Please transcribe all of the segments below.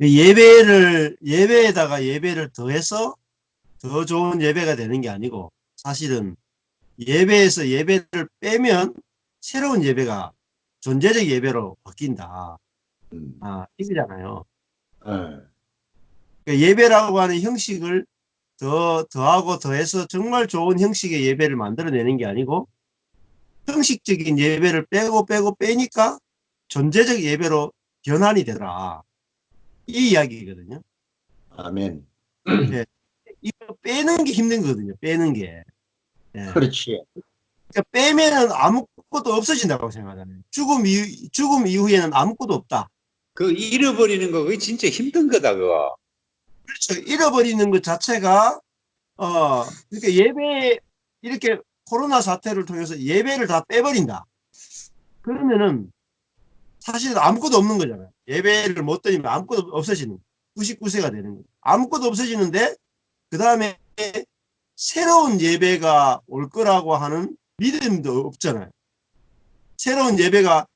예배를 예배에다가 예배를 더해서 더 좋은 예배가 되는 게 아니고 사실은 예배에서 예배를 빼면 새로운 예배가 존재적 예배로 바뀐다. 음. 아, 이거잖아요. 예. 그러니까 예배라고 하는 형식을 더 더하고 더해서 정말 좋은 형식의 예배를 만들어내는 게 아니고 형식적인 예배를 빼고 빼고 빼니까 존재적 예배로 변환이 되더라. 이 이야기거든요. 아멘. 이거 빼는 게 힘든 거거든요. 빼는 게. 예. 그렇지. 그러니까 빼면은 아무것도 없어진다고 생각하잖아요. 죽음 이후, 죽음 이후에는 아무것도 없다. 그 잃어버리는 거 그게 진짜 힘든 거다 그거. 그렇죠. 잃어버리는 것 자체가 어 그러니까 예배 이렇게 코로나 사태를 통해서 예배를 다 빼버린다. 그러면은 사실 아무것도 없는 거잖아요. 예배를 못 드리면 아무것도 없어지는 거. 99세가 되는 거예요. 아무것도 없어지는데 그 다음에 새로운 예배가 올 거라고 하는 믿음도 없잖아요. 새로운 예배가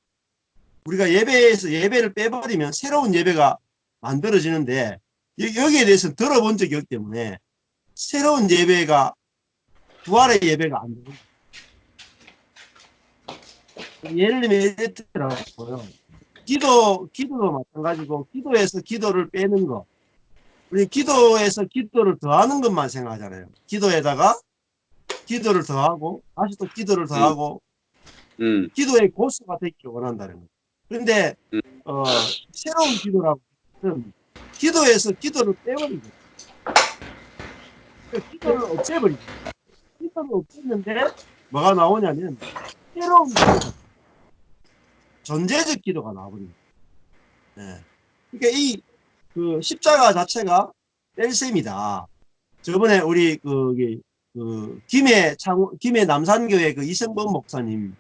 우리가 예배에서 예배를 빼버리면 새로운 예배가 만들어지는데 여- 여기에 대해서 들어본 적이 없기 때문에 새로운 예배가 부활의 예배가 안 되고 예를 들면 이렇더라고요. 기도 기도도 마찬가지고 기도에서 기도를 빼는 거 우리 기도에서 기도를 더하는 것만 생각하잖아요. 기도에다가 기도를 더하고 다시 또 기도를 더하고 음. 기도의 고수가 되기를 원한다는 거예요. 그런데 음. 어, 새로운 기도라고 하면 기도에서 기도를 거예요. 그 기도를 거예요. 기도를 없앴는데 뭐가 나오냐면 새로운 기도 가 존재적 기도가 거예요. 예. 그러니까 이 그 십자가 자체가 뺄셈이다. 저번에 우리 그, 그 김해 창 김해 남산교회 그 이성범 목사님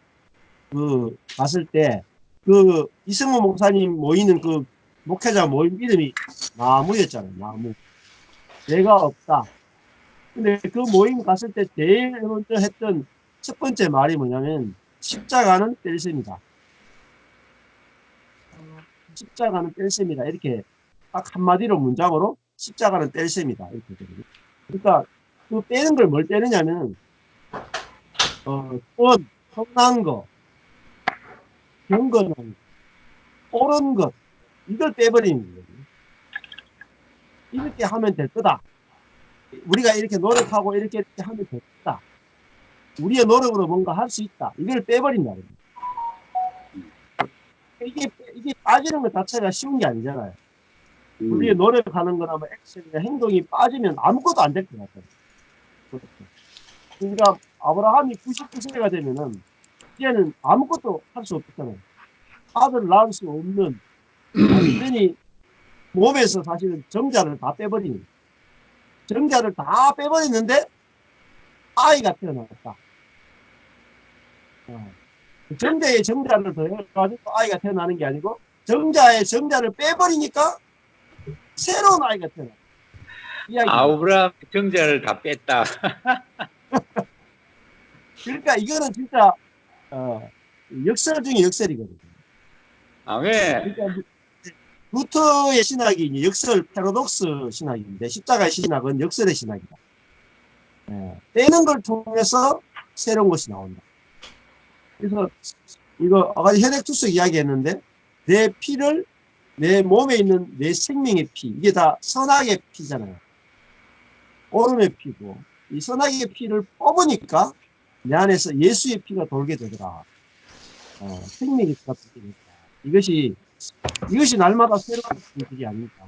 그 갔을 때 그 이승호 목사님 모이는 그 목회자 모임 이름이 나무였잖아요. 나무. 죄가 없다. 근데 그 모임 갔을 때 제일 먼저 했던 첫 번째 말이 뭐냐면 십자가는 뗄셈이다. 십자가는 뗄셈이다. 이렇게 딱 한마디로 문장으로 십자가는 뗄셈이다. 이렇게 되거든요. 그러니까 그 빼는 걸뭘 빼느냐면 어, 돈, 성난 거, 경건한 것, 옳은 것 이걸 빼버리는 거예요. 이렇게 하면 될 거다. 우리가 이렇게 노력하고 이렇게, 이렇게 하면 될 거다. 우리의 노력으로 뭔가 할 수 있다. 이걸 빼버린다. 이게 이게 빠지는 것 자체가 쉬운 게 아니잖아요. 음. 우리의 노력하는 거나 뭐 액션이나 행동이 빠지면 아무것도 안 될 것 같아요. 그렇죠. 그러니까 아브라함이 99세가 되면은 이제는 아무것도 할 수 없잖아요. 아들을 낳을 수 없는 완전히 몸에서 사실은 정자를 다 거예요. 정자를 다 빼버리는데 아이가 태어났다. 어. 정자의 정자를 더해가지고 아이가 태어나는 게 아니고 정자의 정자를 빼버리니까 새로운 아이가 태어나. 아브라함 정자를 다 뺐다. 그러니까 이거는 진짜 어, 역설 중에 역설이거든요. 아멘. 그러니까 루터의 신학이 역설 패러독스 신학인데 십자가의 신학은 역설의 신학이다. 예, 빼는 걸 통해서 새로운 것이 나온다. 그래서 이거 아까 혈액 투석 이야기했는데 내 피를 내 몸에 있는 내 생명의 피 이게 다 선악의 피잖아요. 오름의 피고 이 선악의 피를 뽑으니까 내 안에서 예수의 피가 돌게 되더라. 어, 생명의 돌게 되더라. 이것이 이것이 날마다 새로운 일이 아닙니까?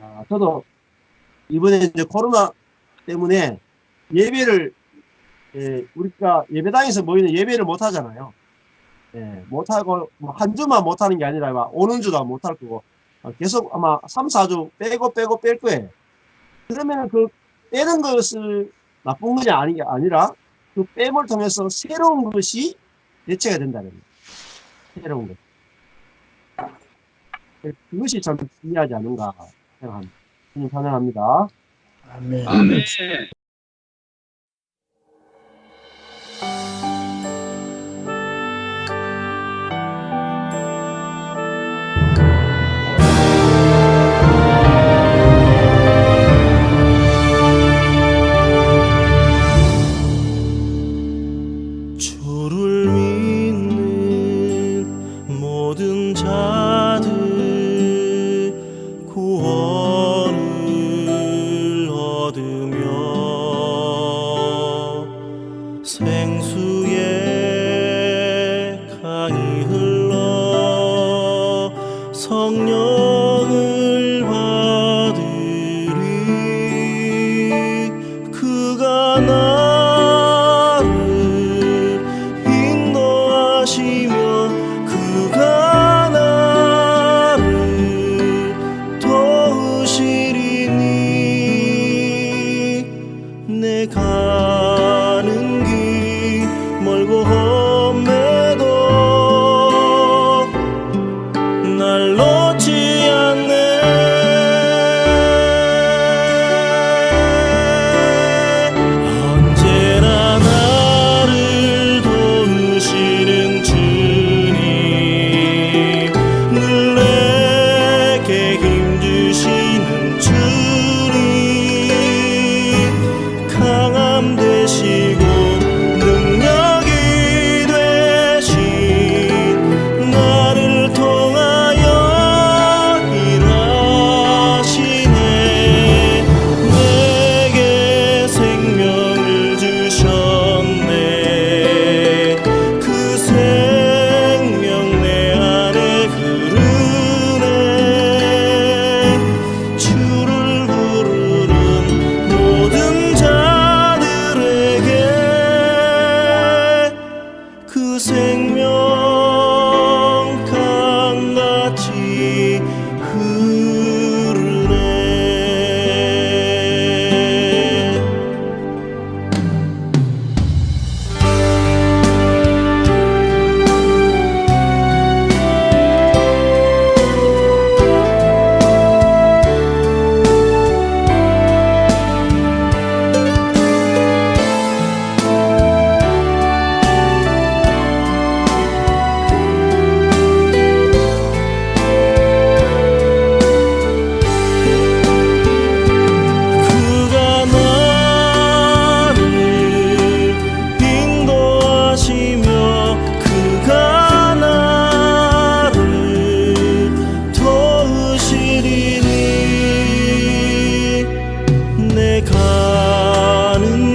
아, 저도 이번에 이제 코로나 때문에 예배를 예, 우리가 예배당에서 모이는 예배를 못 하잖아요. 예, 못 하고 뭐한 주만 못 하는 게 아니라 막 오는 주도 못 할 거고 어, 계속 아마 3, 4주 빼고 빼고 뺄 거예요. 그러면은 그 빼는 것을 나쁜 것이 아니, 아니라 그 뺨을 통해서 새로운 것이 대체가 된다는 거예요. 새로운 것. 그것이 참 중요하지 않은가 생각합니다. 찬양합니다. 아멘. 아멘. i running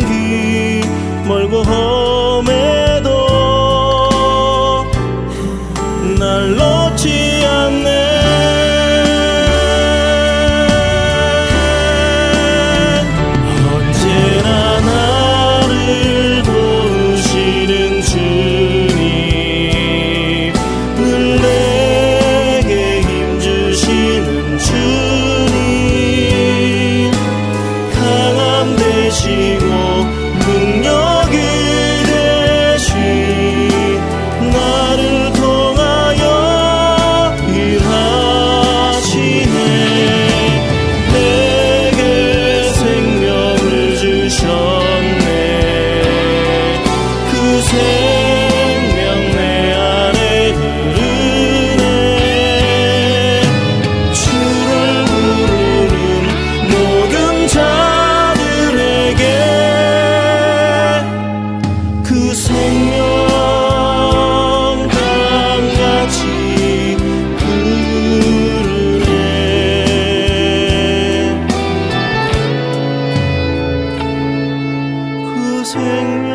情。